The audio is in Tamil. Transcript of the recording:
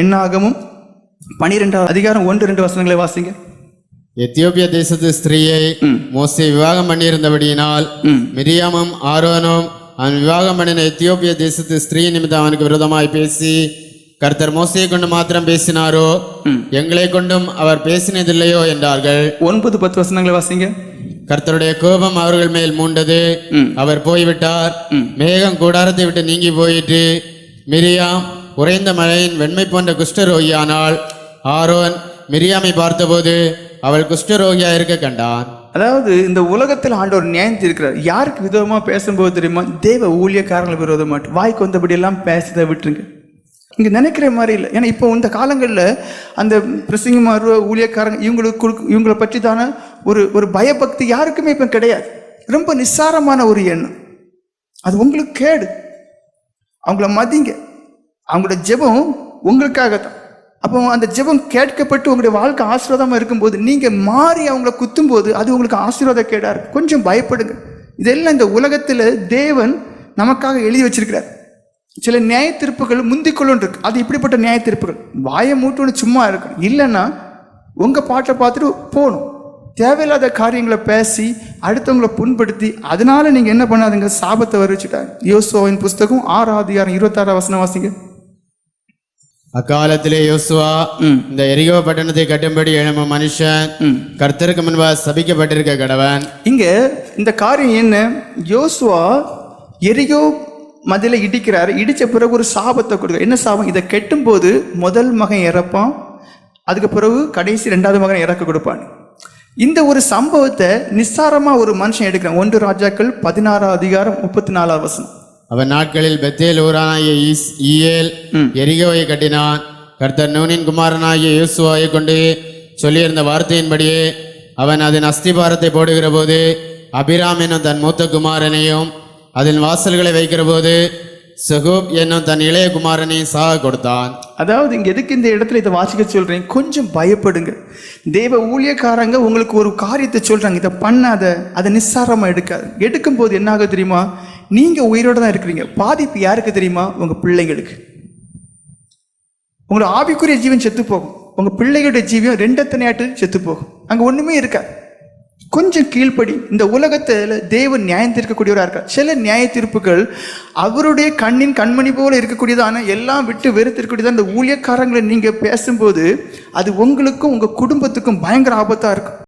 எண்ணாகமும் பனிரெண்டாவது அதிகாரம் ஒன்று ரெண்டு வசனங்களை வாசிங்க. எத்தியோப்பிய தேசத்து ஸ்திரீயை மோசே விவாகம் பண்ணியிருந்தபடியினால் மிரியாமும் ஆரோனும் அவன் விவாகம் பண்ணின எத்தியோப்பிய தேசத்து ஸ்திரீ நிமித்தம் அவனுக்கு விரோதமாய் பேசி கர்த்தர் மோசையை கொண்டு மாத்திரம் பேசினாரோ? எங்களை கொண்டும் அவர் பேசினதில்லையோ என்றார்கள். ஒன்பது பத்து வசனங்களை வாசிங்க. கர்த்தருடைய கோபம் அவர்கள் மேல் மூண்டது. அவர் போய்விட்டார். மேகம் கூடாரத்தை விட்டு நீங்கி போயிற்று. மிரியாம் உறைந்த மழையின் வெண்மை போன்ற குஷ்டரோகியானால் ஆரோன் மிரியாமை பார்த்தபோது அவள் குஷ்டரோகியா இருக்க கண்டான். அதாவது இந்த உலகத்தில் ஆண்டவர் நியாயம் இருக்கிறார் யாருக்கு விதமா பேசும்போது தெரியுமா? தேவ ஊழியக்காரங்களை விரோதமாட்டு. வாய்க்கு வந்தபடி எல்லாம் பேசுறதை விட்டுருங்க. இங்க நினைக்கிற மாதிரி இல்லை. ஏன்னா இப்போ இந்த காலங்களில் அந்த பிரசிங்கமார் ஊழியக்காரங்க இவங்களுக்கு கொடுக்கு இவங்களை பற்றி தானே ஒரு ஒரு பயபக்தி யாருக்குமே இப்போ கிடையாது. ரொம்ப நிஸ்சாரமான ஒரு எண்ணம். அது உங்களுக்கு கேடு. அவங்கள மதிங்க. அவங்களோட ஜெபம் உங்களுக்காக தான் அப்போ அந்த ஜெபம் கேட்கப்பட்டு உங்களுடைய வாழ்க்கை ஆசீர்வாதமாக இருக்கும்போது நீங்கள் மாறி அவங்கள குத்தும்போது அது உங்களுக்கு ஆசீர்வாத கேடா இருக்கும். கொஞ்சம் பயப்படுங்க. இதெல்லாம் இந்த உலகத்தில் தேவன் நமக்காக எழுதி வச்சிருக்கிறார். சில நியாய தீர்ப்புகள் முந்திக்கொள்ளும் இருக்கு. அது இப்படிப்பட்ட நியாய தீர்ப்புகள் வாயை மூட்டுன்னு சும்மா இருக்கணும். இல்லைன்னா உங்கள் பாட்டை பார்த்துட்டு போகணும். தேவையில்லாத காரியங்களை பேசி அடுத்தவங்களை புண்படுத்தி அதனால நீங்கள் என்ன பண்ணாதுங்க? சாபத்தை வர வச்சுட்டாங்க யோசோவின் புஸ்தகம் ஆறாவது அதிகாரம் இருபத்தாறாம் வசனம் வாசிங்க. அக்காலத்திலே யோசுவா இந்த எரிகோ பட்டணத்தை கட்டும்படி எழும்பும் மனுஷன் கர்த்தருக்கு முன்பாக சபிக்கப்பட்டிருக்க கடவன். இங்க இந்த காரியம் என்ன? யோசுவா எரியோ மதில இடிக்கிறாரு இடிச்ச பிறகு ஒரு சாபத்தை கொடுக்குறார். என்ன சாபம்? இதை கெட்டும்போது முதல் மகன் இறப்பான் அதுக்கு பிறகு கடைசி ரெண்டாவது மகன் இறக்க கொடுப்பான். இந்த ஒரு சம்பவத்தை நிஸ்சாரமா ஒரு மனுஷன் எடுக்கிறான். ஒன்று ராஜாக்கள் பதினாறாம் அதிகாரம் முப்பத்தி நாலாவது வசனம். அவன் நாட்களில் பெத்தேல் ஊரானாகிய ஈஸ்- ஈயேல் எரிகோவை கட்டினான். கர்த்தர் நூனின் குமாரனாகிய யோசுவாவை கொண்டு சொல்லியிருந்த வார்த்தையின்படியே அவன் அதன் அஸ்திபாரத்தை போடுகிற போது அபிராம் என்னும் தன் மூத்த குமாரனையும் அதன் வாசல்களை வைக்கிற போது சகோப் என்னும் தன் இளைய குமாரனை சாக கொடுத்தான். அதாவது இங்க எதுக்கு இந்த இடத்துல இதை வாசிக்க சொல்றேன்? கொஞ்சம் பயப்படுங்க. தேவ ஊழியக்காரங்க உங்களுக்கு ஒரு காரியத்தை சொல்றாங்க. இதை பண்ணாத அதை நிஸ்சாரமா எடுக்காது. எடுக்கும்போது என்ன ஆகும் தெரியுமா? நீங்க உயிரோட தான் இருக்கிறீங்க. பாதிப்பு யாருக்கு தெரியுமா? உங்க பிள்ளைங்களுக்கு. உங்களோட ஆவிக்குரிய ஜீவன் செத்து போகும். உங்க பிள்ளைகளுடைய ஜீவியம் ரெண்டத்தனையாட்டு செத்து போகும். அங்க ஒண்ணுமே இருக்காது. கொஞ்சம் கீழ்ப்படி இந்த உலகத்தில் தேவன் நியாயம் தீர்க்கக்கூடியவராக இருக்கார். சில நியாய தீர்ப்புகள் அவருடைய கண்ணின் கண்மணி போல இருக்கக்கூடியதான எல்லாம் விட்டு வெறுத்திருக்கக்கூடியதான் இந்த ஊழியக்காரங்களை நீங்கள் பேசும்போது அது உங்களுக்கும் உங்கள் குடும்பத்துக்கும் பயங்கர ஆபத்தாக இருக்கும்.